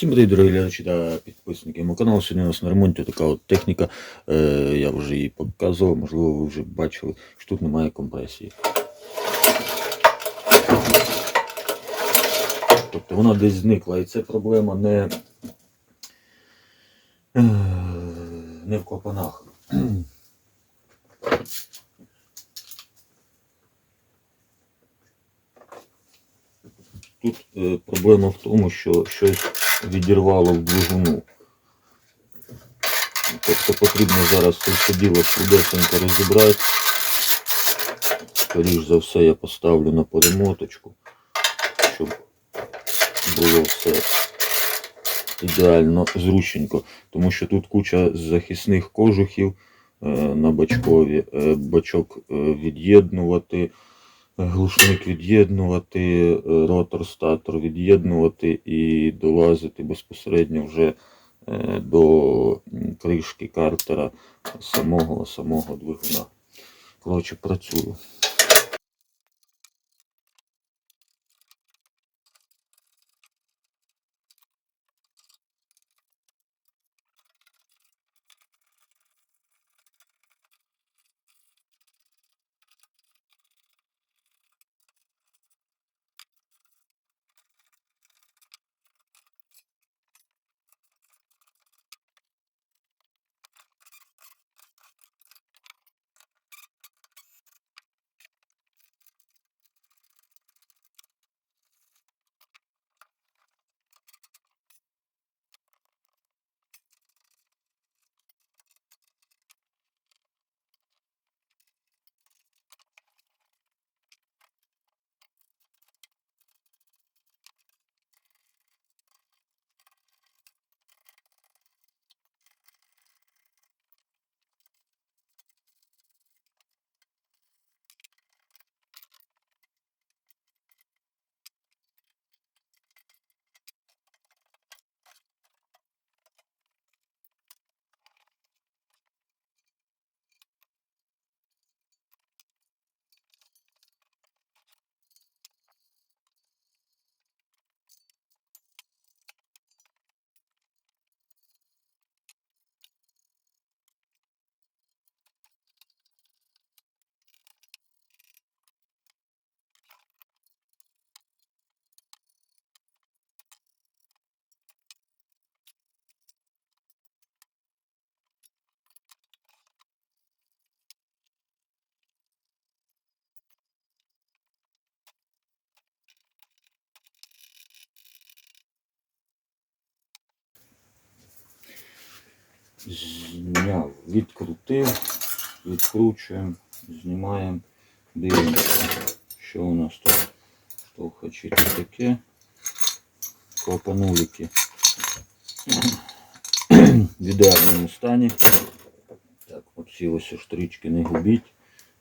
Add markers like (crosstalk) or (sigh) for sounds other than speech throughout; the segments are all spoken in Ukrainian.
Всім привіт, дорогі глядачі та підписники мого каналу. Сьогодні у нас на ремонті така от техніка. Е, я вже її показував, можливо, ви вже бачили, що тут немає компресії. Тобто вона десь зникла, і це проблема не, е, не в клапанах. Тут е, проблема в тому, що щось відірвало в двигуну. Тобто потрібно зараз це діло швидесенько розібрати. Скоріш за все я поставлю на перемоточку, щоб було все ідеально зручненько. Тому що тут куча захисних кожухів е, на бачкові, е, бачок е, від'єднувати глушник від'єднувати, е, ротор статор від'єднувати і долазити безпосередньо вже е, до кришки картера самого самого двигуна. Коротше, працюю. Зняв, відкрутив, відкручуємо, знімаємо, дивимося, що у нас тут штовхачі таке. Клапанулики в ідеальному стані. Так, оці ось штрички не губіть.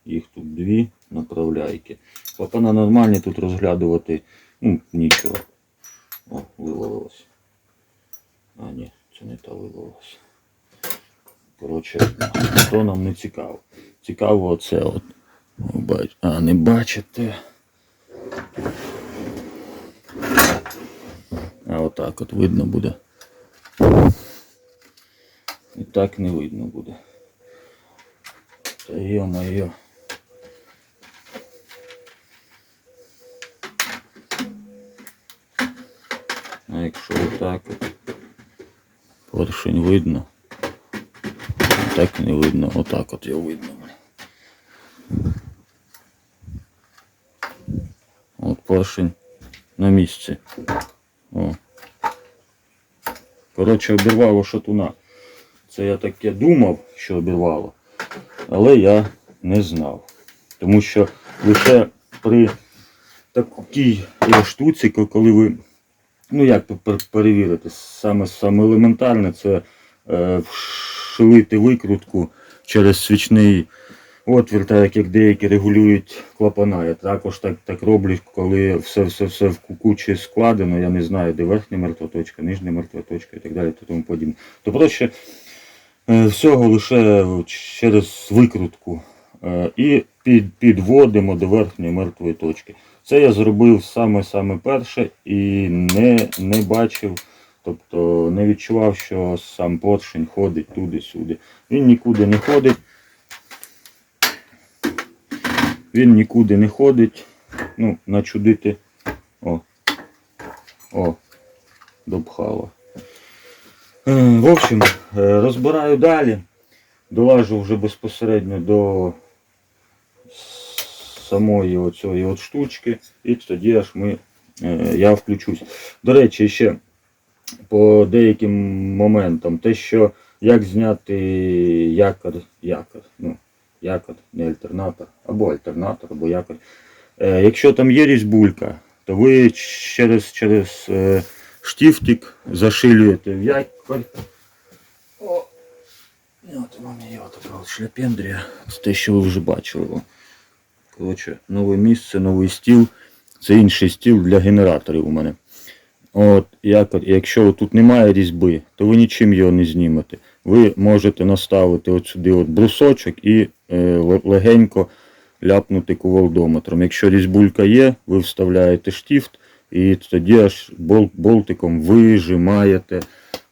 Їх тут дві направляйки. Клапана нормальні, тут розглядувати ну, нічого. О, вивалилось. А, ні, це не та вивалилось. Коротше, то нам не цікаво. Цікаво оце от. А, не бачите. А отак от видно буде. І так не видно буде. Та йо-моє. А якщо отак от поршень видно, так не видно, отак от його видно. От поршень на місці. О. Коротше, обірвало шатуна. Це я таке думав, що обірвало, але я не знав. Тому що лише при такій штуці, коли ви, ну як перевірити, саме, саме елементарне це е, вшилити викрутку через свічний отвір, так як- як деякі регулюють клапана. Я також так, так роблю, коли все, все, все в кучі складено, я не знаю, де верхня мертва точка, нижня мертва точка і так далі, та тому подібне. То проще е, всього лише через викрутку е, і під, підводимо до верхньої мертвої точки. Це я зробив саме-саме перше і не, не бачив Тобто не відчував, що сам поршень ходить туди-сюди. Він нікуди не ходить. Він нікуди не ходить. Ну, начудити. О. О. Допхало. Е, В общем, е, розбираю далі. Долажу вже безпосередньо до самої оцієї от штучки, і тоді аж ми, е, я включусь. До речі, ще по деяким моментам, те, що як зняти якор, якор, ну, якор, не альтернатор, або альтернатор, або якор. Е, якщо там є різьбулька, то ви через, через е, штифтик зашилюєте в якор. О, от вам є така шляпендрія. Це те, що ви вже бачили. Коротше, нове місце, новий стіл. Це інший стіл для генераторів у мене. От, як, якщо тут немає різьби, то ви нічим його не знімете. Ви можете наставити от сюди от брусочок і е, легенько ляпнути кувалдометром. Якщо різьбулька є, ви вставляєте штифт і тоді аж бол, болтиком вижимаєте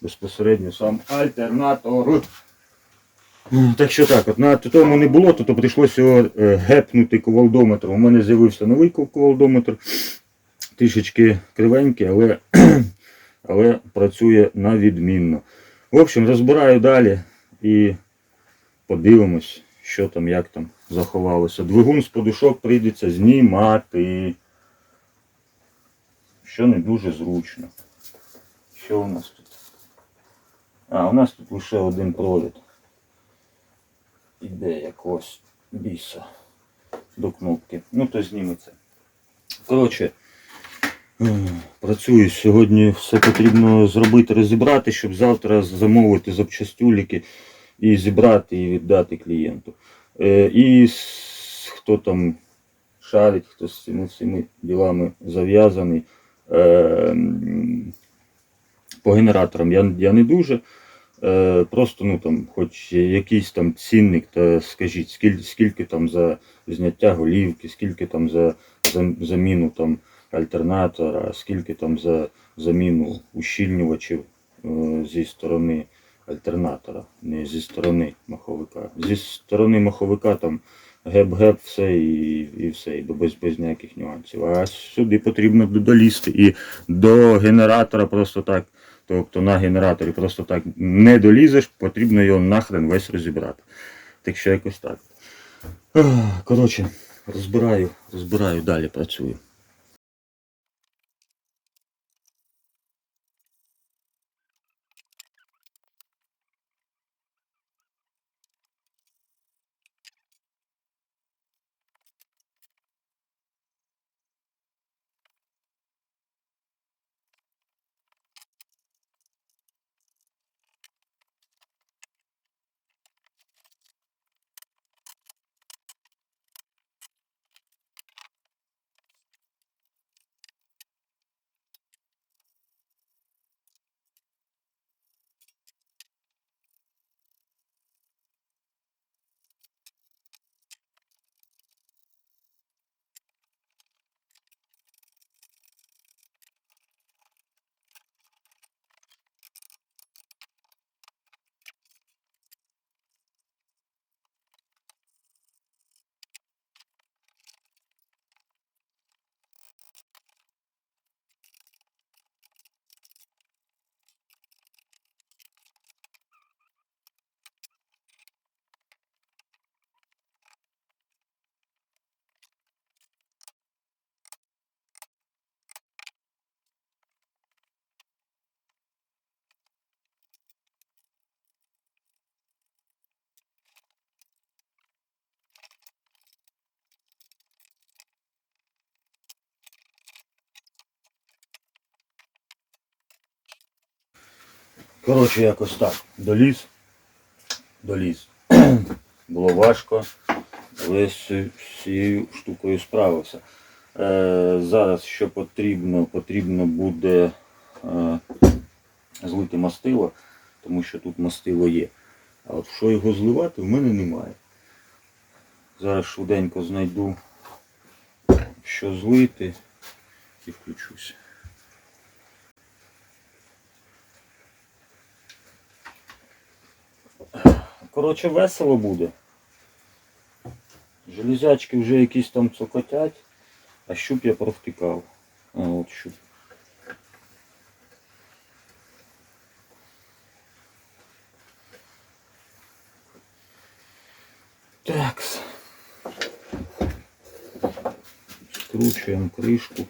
безпосередньо сам альтернатор. Так що так, от на тому не було, то, то прийшлося його е, гепнути кувалдометром. У мене з'явився новий ку- кувалдометр, трішечки кривенький, але, (clears throat) але працює на відмінно. В общем, розбираю далі і подивимось, що там, як там заховалося. Двигун з подушок прийдеться знімати. Що не дуже зручно. Що у нас тут? А, у нас тут лише один провід іде якогось біса до кнопки. Ну то зніметься. Коротше, працюю сьогодні. Все потрібно зробити, розібрати, щоб завтра замовити запчастюліки і зібрати і віддати клієнту. Е, І хто там шарить, хто з цими всіми ділами зав'язаний. е, По генераторам я, я не дуже. Е, просто ну там, хоч якийсь там цінник, та скажіть, скільки, скільки там за зняття голівки, скільки там за, за заміну там альтернатора, скільки там за заміну ущільнювачів е, зі сторони альтернатора, не зі сторони маховика. Зі сторони маховика там геп-геп, все і, і все, і без, без ніяких нюансів. А сюди потрібно долізти і до генератора просто так. Тобто на генераторі просто так не долізеш, потрібно його нахрен весь розібрати. Так що якось так. Коротше, розбираю, розбираю, далі працюю. Коротше, якось так. Доліз. Доліз. (clears throat) Було важко, але з цією штукою справився. Е, зараз що потрібно, потрібно буде е, злити мастило, тому що тут мастило є. А от що його зливати, в мене немає. Зараз швиденько знайду, що злити і включусь. Коротше, весело буде. Железячки вже якісь там цокотять, а щуп я провтикав. А от щуп. Такс. Скручуємо кришку.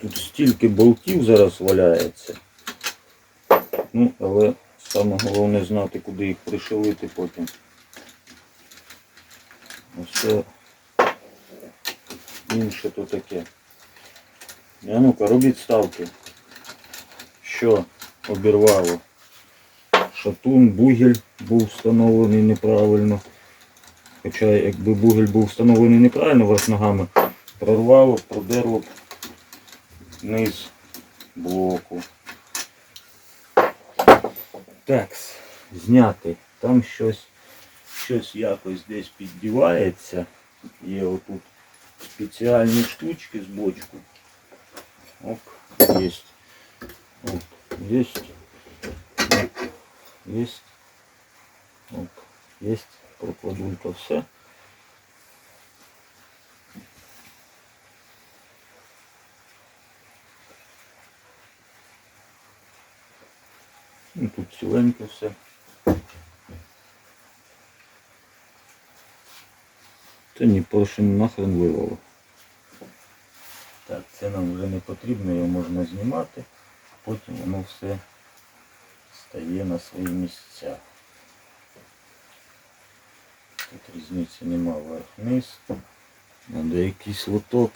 Тут стільки болтів зараз валяється. Ну, але саме головне знати, куди їх пришилити потім. Ось це інше то таке. А ну-ка, робіть ставки. Що обірвало? Шатун, бугель був встановлений неправильно. Хоча якби бугель був встановлений неправильно верх ногами, прорвало, продерло б низ блоку. Так, зняти. Там щось, щось якось десь піддівається. Є отут спеціальні штучки з бочку. Оп, есть. Оп, есть. Оп, есть. Оп, есть. Прокладу это все. Ну, все. Та ні, поршень нахрен вирвало. Так, це нам вже не потрібно, його можна знімати, потім воно все стає на свої місця. Тут різниці нема вверх-вниз. Надо якийсь лоток.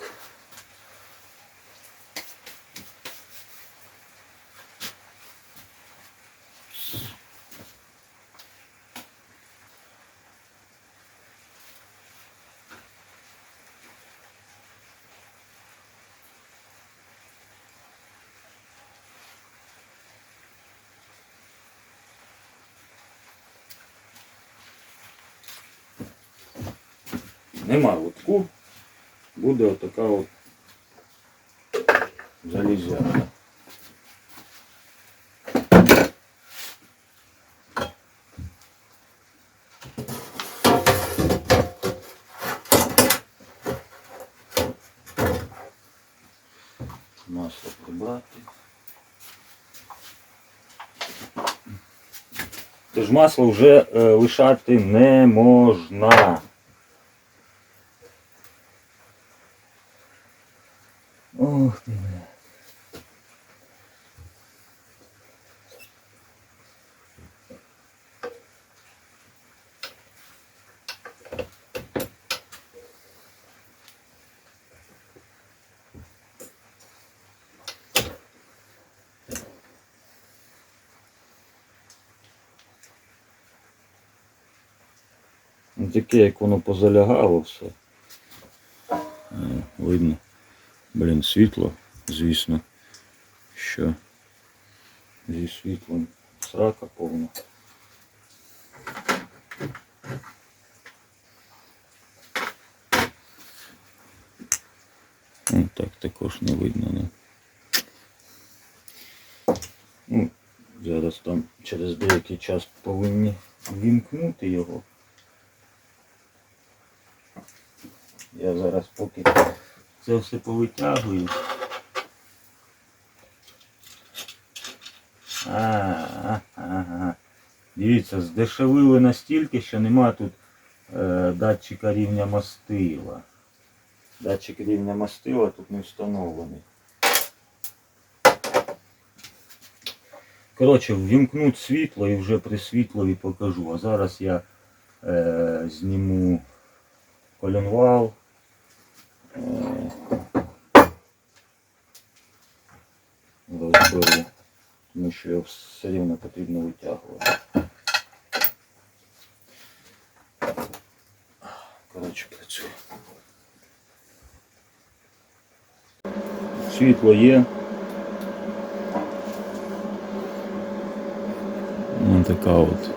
Нема лотку, буде отака от залізяка. Масло прибрати. Тож масло вже е, лишати не можна. Ну, Таке, як воно позалягало все. Е, Видно. Блін, світло, звісно, що зі світлом срака повна. Ну, так також не видно, не. Ну, зараз там через деякий час повинні вімкнути його. Я зараз поки це все повитягую. А, ага. Дивіться, здешевили настільки, що нема тут е, датчика рівня мастила. Датчик рівня мастила тут не встановлений. Коротше, ввімкнуть світло і вже при світлові покажу. А зараз я е, зніму коленвал. Е, тому що його все рівно потрібно витягувати. Коротше, працює. Світло є. Ось така от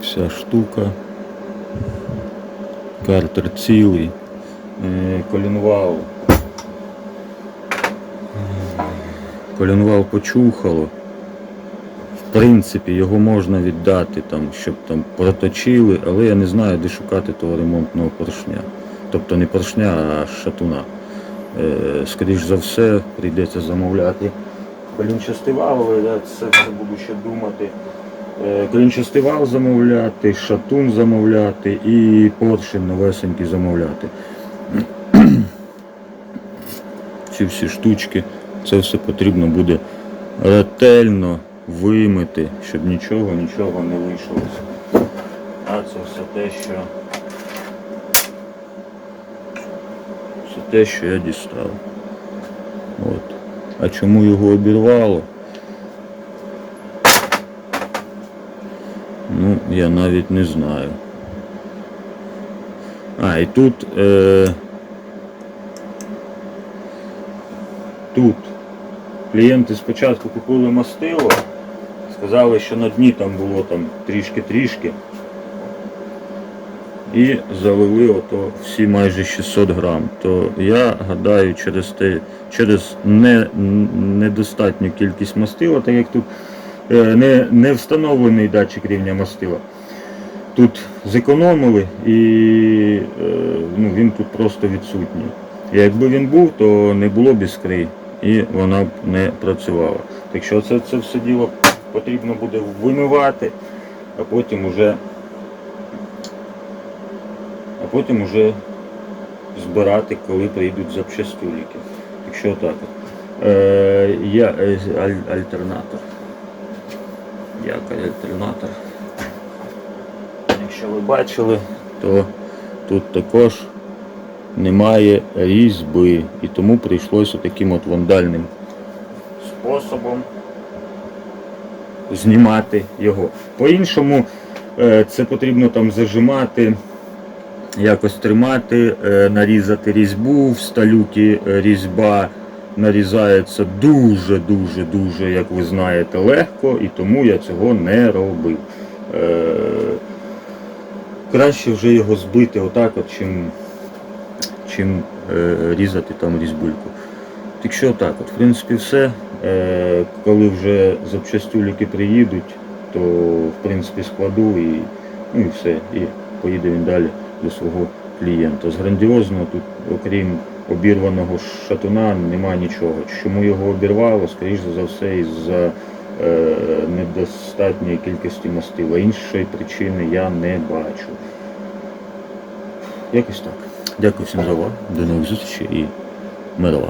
вся штука. Картер цілий. Е, Колінвал. Колінвал почухало. В принципі, його можна віддати, там, щоб там проточили, але я не знаю, де шукати того ремонтного поршня. Тобто не поршня, а шатуна. Е, скоріш за все, прийдеться замовляти колінчастий вал, але я це все буду ще думати. Е, Колінчастий вал замовляти, шатун замовляти і поршень новесенький замовляти. Ці всі штучки, це все потрібно буде ретельно вимити, щоб нічого, нічого не лишилося. А це все те, що все те, що я дістав. От. А чому його обірвало? Ну, я навіть не знаю. А, і тут. Е... Тут клієнти спочатку купили мастило, сказали, що на дні там було там трішки-трішки. І залили ото всі майже 600 грам. То я гадаю, через те, через не, недостатню кількість мастила, так як тут е, не, не встановлений датчик рівня мастила. Тут зекономили і е, ну, він тут просто відсутній. Якби він був, то не було б іскри і вона б не працювала. Так що це, це все діло потрібно буде вимивати, а потім уже а потім уже збирати, коли прийдуть запчастюліки. Так що так. Е, я е, аль- альтернатор. Якорь альтернатор. Якщо ви бачили, то тут також немає різьби. І тому прийшлося таким от вандальним способом знімати його. По-іншому е, це потрібно там зажимати, якось тримати, е, нарізати різьбу, в сталюки е, різьба нарізається дуже-дуже дуже, як ви знаєте, легко, і тому я цього не робив. Краще вже його збити отак, от, чим, чим е, різати там різьбульку. Так що так, от, в принципі, все. Е, коли вже запчастюліки приїдуть, то в принципі складу і, ну, і все. І поїде він далі до свого клієнта. З грандіозного тут, окрім обірваного шатуна, немає нічого. Чому його обірвало, скоріш за все, із-за е, недостатньої кількості мастила. Іншої причини я не бачу. Якось так. Дякую всім за увагу. До нових зустрічей і мирова.